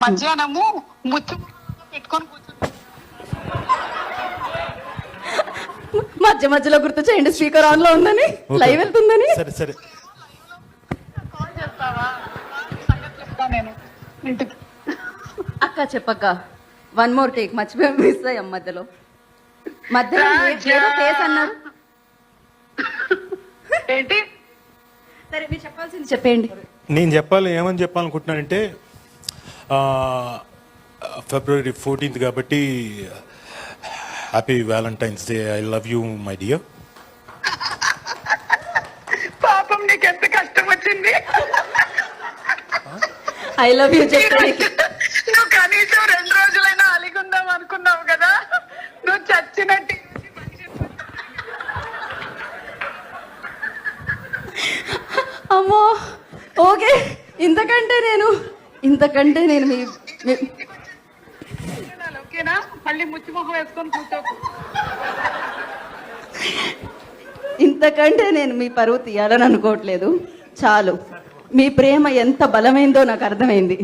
మధ్యాహ్నము ముచ్చు పెట్టుకొని కూర్చుంటాం మధ్య మధ్యలో గుర్తు చేయండి స్పీకర్ ఆన్లో ఉందని లైవ్ వెళ్తుందని. సరే సరే. కాల్ చేస్తావా? సంగతి చెప్తా నేను. ఇంటికి అక్క చెప్పక్క వన్ మోర్ టేక్ మర్చిపోయి మిస్ అయ్యాం మధ్యలో. మధ్యలో ఏ- ఏదో అన్నారు. ఏంటి? సరే మీరు చెప్పాల్సింది చెప్పేయండి. నేను చెప్పాలి ఏమని చెప్పాలనుకుంటున్నానంటే ఫిబ్రవరి ఫోర్టీన్త్ కాబట్టి happy valentine's day. I love you my dear. పాపం నీకు ఎంత కష్టం వచ్చింది? ఐ లవ్ యూ చెప్పడానికి నువ్వు కనీసం రెండు రోజులైనా అలిగుందాం అనుకున్నావు కదా? నువ్వు చచ్చినట్టు అమ్మో ఓకే ఇంతకంటే నేను ఇంతకంటే నేను మీ ఓకేనా? మళ్ళీ వేసుకొని కూర్చోకు. ఇంతకంటే నేను మీ పరువు తీయాలని అనుకోవట్లేదు. చాలు. మీ ప్రేమ ఎంత బలమైందో నాకు అర్థమైంది.